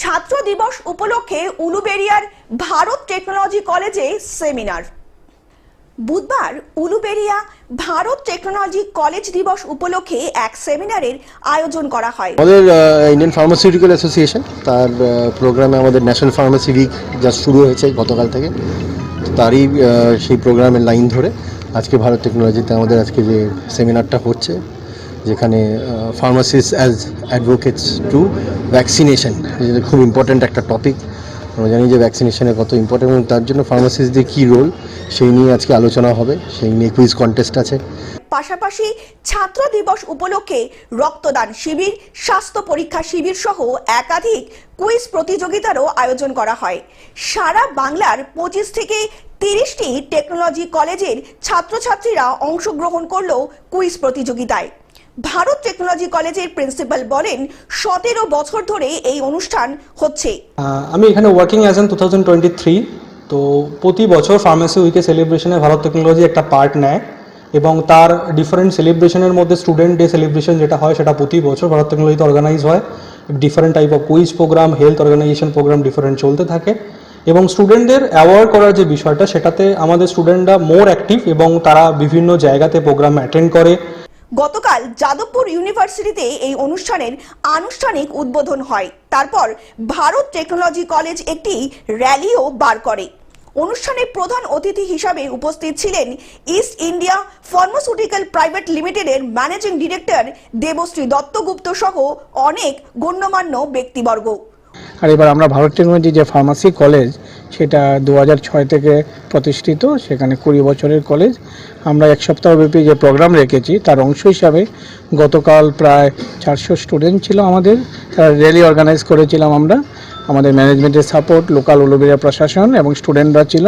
ছাত্র দিবস উপলক্ষে উলুবেরিয়ার ভারত টেকনোলজি কলেজে সেমিনার। বুধবার উলুবেরিয়া ভারত টেকনোলজি কলেজ দিবস উপলক্ষে এক সেমিনারের আয়োজন করা হয়। আমাদের ইন্ডিয়ান ফার্মাসিউটিক্যাল অ্যাসোসিয়েশন তার প্রোগ্রামে আমাদের ন্যাশনাল ফার্মাসি উইক জাস্ট শুরু হয়েছে গতকাল থেকে। তারই সেই প্রোগ্রামের লাইন ধরে আজকে ভারত টেকনোলজিতে আমাদের আজকে যে সেমিনারটা হচ্ছে যেখানে pharmacist as advocates to vaccination যেটা খুব ইম্পর্ট্যান্ট একটা টপিক আমরা জানি যে ভ্যাকসিনেশনের কত ইম্পর্টেন্ট এবং তার জন্য ফার্মাসিস্টদের কী রোল সেই নিয়ে আজকে আলোচনা হবে, সেই নিয়ে কুইজ কন্টেস্ট আছে। পাশাপাশি ছাত্র দিবস উপলক্ষে রক্তদান শিবির, স্বাস্থ্য পরীক্ষা শিবির সহ একাধিক কুইজ প্রতিযোগিতারও আয়োজন করা হয়। সারা বাংলার পঁচিশ থেকে তিরিশটি টেকনোলজি কলেজের ছাত্রছাত্রীরা অংশগ্রহণ করল কুইজ প্রতিযোগিতায়। ভারত টেকনোলজি কলেজের প্রিন্সিপাল বলেন, সতেরো বছর ধরে এই অনুষ্ঠান হচ্ছে। আমি এখানে working as an two thousand twenty three তো প্রতি বছর ফার্মেসি উইকে সেলিব্রেশনে ভারত টেকনোলজি একটা পার্ট নেয় এবং তার ডিফারেন্ট সেলিব্রেশনের মধ্যে স্টুডেন্ট ডে সেলিব্রেশন যেটা হয়, সেটা প্রতি বছর ভারত টেকনোলজিতে অর্গানাইজ হয়। Different type of quiz programme health organisation programme different চলতে থাকে এবং স্টুডেন্টদের অ্যাওয়ার্ড করার যে বিষয়টা, সেটাতে আমাদের স্টুডেন্টরা মোর অ্যাক্টিভ এবং তারা বিভিন্ন জায়গাতে প্রোগ্রাম অ্যাটেন্ড করে। গতকাল যাদবপুর ইউনিভার্সিটিতে এই অনুষ্ঠানের আনুষ্ঠানিক উদ্বোধন হয়। তারপর ভারত টেকনোলজি কলেজ একটি র্যালিও বার করে। অনুষ্ঠানে প্রধান অতিথি হিসাবে উপস্থিত ছিলেন ইস্ট ইন্ডিয়া ফার্মাসিউটিক্যাল প্রাইভেট লিমিটেডের ম্যানেজিং ডিরেক্টর দেবশ্রী দত্তগুপ্ত সহ অনেক গণ্যমান্য ব্যক্তিবর্গ। আর এবার আমরা ভারত টেকনোলজি যে ফার্মাসি কলেজ, সেটা দু ছয় থেকে প্রতিষ্ঠিত, সেখানে কুড়ি বছরের কলেজ। আমরা এক সপ্তাহব্যাপী যে প্রোগ্রাম রেখেছি, তার অংশ হিসাবে গতকাল প্রায় চারশো স্টুডেন্ট ছিল আমাদের। তারা র্যালি অর্গানাইজ করেছিলাম আমরা। আমাদের ম্যানেজমেন্টের সাপোর্ট, লোকাল উলুবেরিয়া প্রশাসন এবং স্টুডেন্টরা ছিল।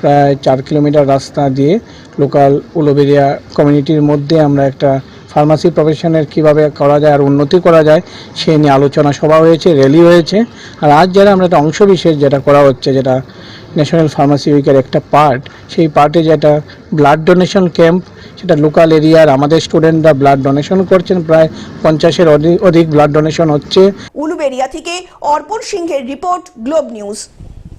প্রায় চার কিলোমিটার রাস্তা দিয়ে লোকাল উলুবেরিয়া কমিউনিটির মধ্যে আমরা একটা ফার্মাসি প্রফেশনের কীভাবে করা যায় আর উন্নতি করা যায়, সে নিয়ে আলোচনা সভা হয়েছে র্যালি হয়েছে। আর আজ যারা আমরা একটা অংশবিশেষ যেটা করা হচ্ছে, যেটা ন্যাশনাল ফার্মাসি উইকের একটা পার্ট সেই পার্টে যেটা ব্লাড ডোনেশন ক্যাম্প সেটা লোকাল এরিয়ার আমাদের স্টুডেন্টরা ব্লাড ডোনেশন করছেন, প্রায় পঞ্চাশের অধিক ব্লাড ডোনেশন হচ্ছে। উলুবেরিয়া থেকে অর্পণ সিংহের রিপোর্ট গ্লোব নিউজ